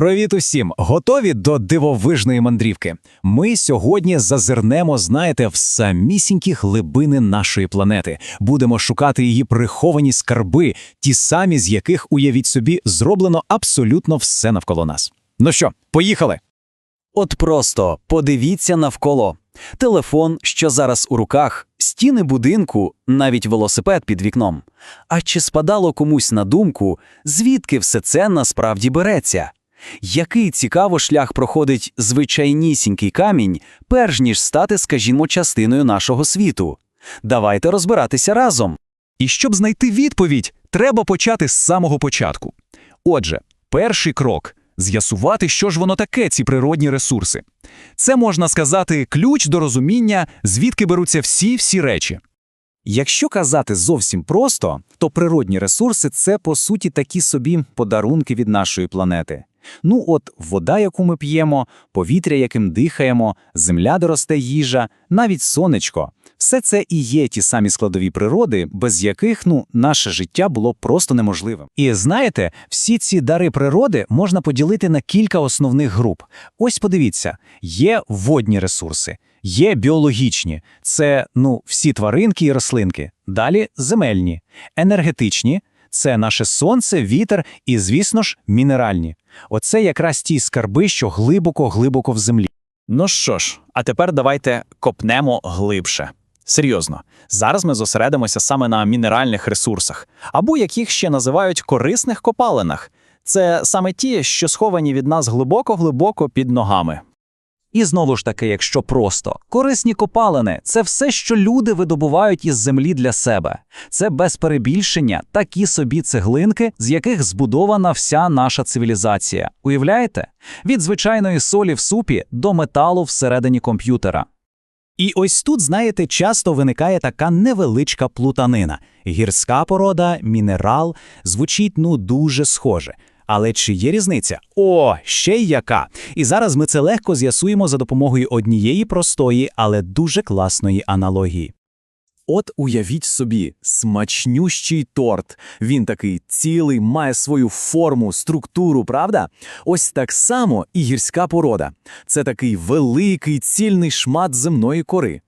Привіт усім! Готові до дивовижної мандрівки. Ми сьогодні зазирнемо, знаєте, в самісінькі глибини нашої планети. Будемо шукати її приховані скарби, ті самі, з яких, уявіть собі, зроблено абсолютно все навколо нас. Ну що, поїхали? От просто подивіться навколо. Телефон, що зараз у руках, стіни будинку, навіть велосипед під вікном. А чи спадало комусь на думку, звідки все це насправді береться? Який цікаво шлях проходить звичайнісінький камінь, перш ніж стати, скажімо, частиною нашого світу? Давайте розбиратися разом. І щоб знайти відповідь, треба почати з самого початку. Отже, перший крок з'ясувати, що ж воно таке, ці природні ресурси. Це можна сказати ключ до розуміння, звідки беруться всі всі речі. Якщо казати зовсім просто, то природні ресурси це по суті такі собі подарунки від нашої планети. Ну от вода, яку ми п'ємо, повітря, яким дихаємо, земля, де росте їжа, навіть сонечко. Все це і є ті самі складові природи, без яких ну наше життя було просто неможливим. І знаєте, всі ці дари природи можна поділити на кілька основних груп. Ось подивіться: є водні ресурси, є біологічні, це ну всі тваринки і рослинки. Далі земельні, енергетичні. Це наше сонце, вітер і, звісно ж, мінеральні. Оце якраз ті скарби, що глибоко-глибоко в землі. Ну що ж, а тепер давайте копнемо глибше. Серйозно, зараз ми зосередимося саме на мінеральних ресурсах, або яких ще називають корисних копалинах. Це саме ті, що сховані від нас глибоко-глибоко під ногами. І знову ж таки, якщо просто корисні копалини це все, що люди видобувають із землі для себе. Це без перебільшення такі собі цеглинки, з яких збудована вся наша цивілізація. Уявляєте? Від звичайної солі в супі до металу всередині комп'ютера. І ось тут, знаєте, часто виникає така невеличка плутанина. Гірська порода, мінерал звучить ну дуже схоже. Але чи є різниця? О, ще й яка! І зараз ми це легко з'ясуємо за допомогою однієї простої, але дуже класної аналогії. От уявіть собі, смачнющий торт. Він такий цілий, має свою форму, структуру, правда? Ось так само і гірська порода. Це такий великий цільний шмат земної кори.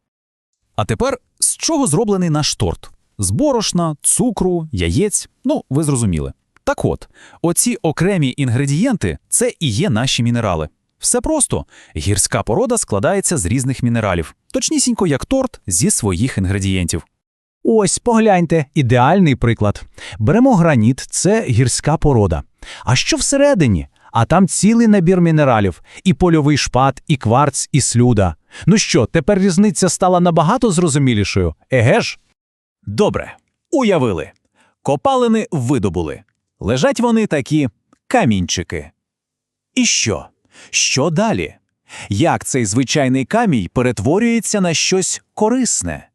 А тепер з чого зроблений наш торт? З борошна, цукру, яєць. Ну, ви зрозуміли. Так от, оці окремі інгредієнти це і є наші мінерали. Все просто гірська порода складається з різних мінералів, точнісінько як торт зі своїх інгредієнтів. Ось погляньте, ідеальний приклад. Беремо граніт, це гірська порода. А що всередині? А там цілий набір мінералів: і польовий шпат, і кварц, і слюда. Ну що, тепер різниця стала набагато зрозумілішою, еге ж? Добре, уявили. Копалини видобули. Лежать вони такі камінчики. І що? Що далі? Як цей звичайний камінь перетворюється на щось корисне?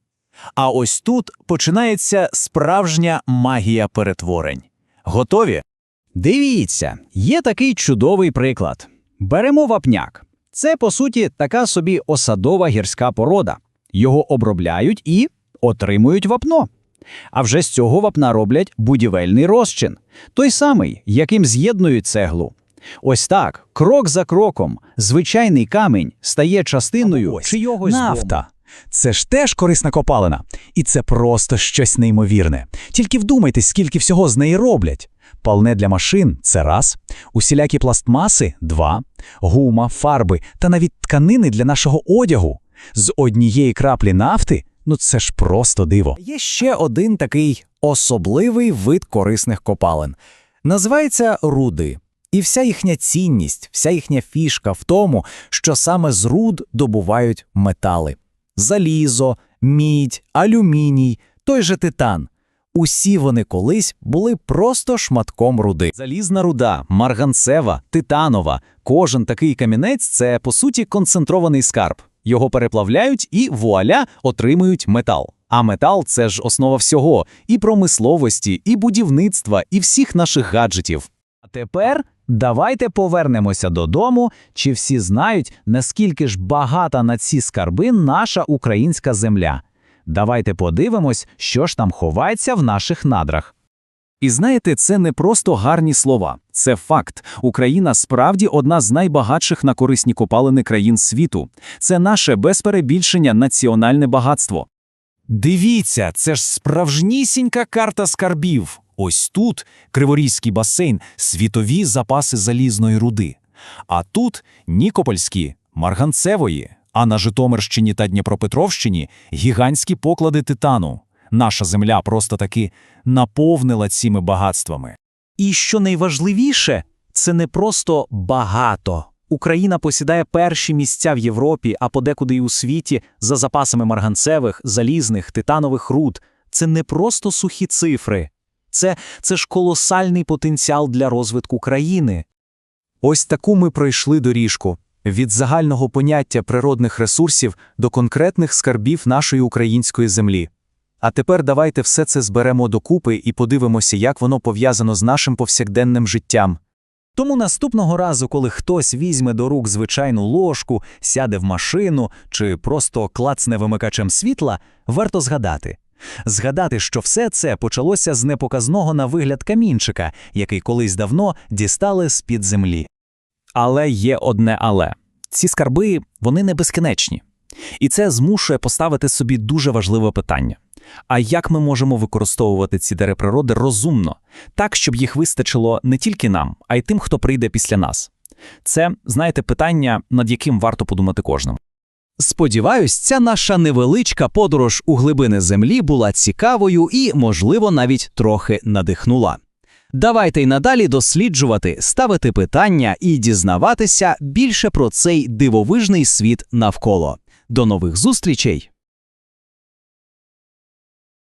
А ось тут починається справжня магія перетворень. Готові? Дивіться, є такий чудовий приклад. Беремо вапняк. Це, по суті, така собі осадова гірська порода. Його обробляють і отримують вапно. А вже з цього вапна роблять будівельний розчин, той самий, яким з'єднують цеглу. Ось так, крок за кроком, звичайний камінь стає частиною Ось, чийогось нафта. дому. Це ж теж корисна копалина. І це просто щось неймовірне. Тільки вдумайтесь, скільки всього з неї роблять. Палне для машин це раз, усілякі пластмаси два, гума, фарби та навіть тканини для нашого одягу. З однієї краплі нафти ну це ж просто диво. Є ще один такий особливий вид корисних копалин. Називається руди. І вся їхня цінність, вся їхня фішка в тому, що саме з руд добувають метали: залізо, мідь, алюміній, той же титан. Усі вони колись були просто шматком руди. Залізна руда, марганцева, титанова. Кожен такий камінець це по суті концентрований скарб. Його переплавляють і вуаля отримують метал. А метал це ж основа всього і промисловості, і будівництва, і всіх наших гаджетів. А тепер давайте повернемося додому. Чи всі знають, наскільки ж багата на ці скарби наша українська земля? Давайте подивимось, що ж там ховається в наших надрах. І знаєте, це не просто гарні слова, це факт. Україна справді одна з найбагатших на корисні копалини країн світу. Це наше без перебільшення національне багатство. Дивіться, це ж справжнісінька карта скарбів. Ось тут Криворізький басейн, світові запаси залізної руди. А тут Нікопольські, Марганцевої, а на Житомирщині та Дніпропетровщині гігантські поклади титану. Наша земля просто таки наповнила цими багатствами. І що найважливіше, це не просто багато. Україна посідає перші місця в Європі, а подекуди й у світі за запасами марганцевих, залізних, титанових руд. Це не просто сухі цифри. Це, це ж колосальний потенціал для розвитку країни. Ось таку ми пройшли доріжку від загального поняття природних ресурсів до конкретних скарбів нашої української землі. А тепер давайте все це зберемо докупи і подивимося, як воно пов'язано з нашим повсякденним життям. Тому наступного разу, коли хтось візьме до рук звичайну ложку, сяде в машину чи просто клацне вимикачем світла, варто згадати. Згадати, що все це почалося з непоказного на вигляд камінчика, який колись давно дістали з-під землі. Але є одне але. Ці скарби, вони не безкінечні. І це змушує поставити собі дуже важливе питання. А як ми можемо використовувати ці дари природи розумно, так, щоб їх вистачило не тільки нам, а й тим, хто прийде після нас? Це, знаєте, питання, над яким варто подумати кожному. Сподіваюсь, ця наша невеличка подорож у глибини землі була цікавою і, можливо, навіть трохи надихнула. Давайте й надалі досліджувати, ставити питання і дізнаватися більше про цей дивовижний світ навколо. До нових зустрічей!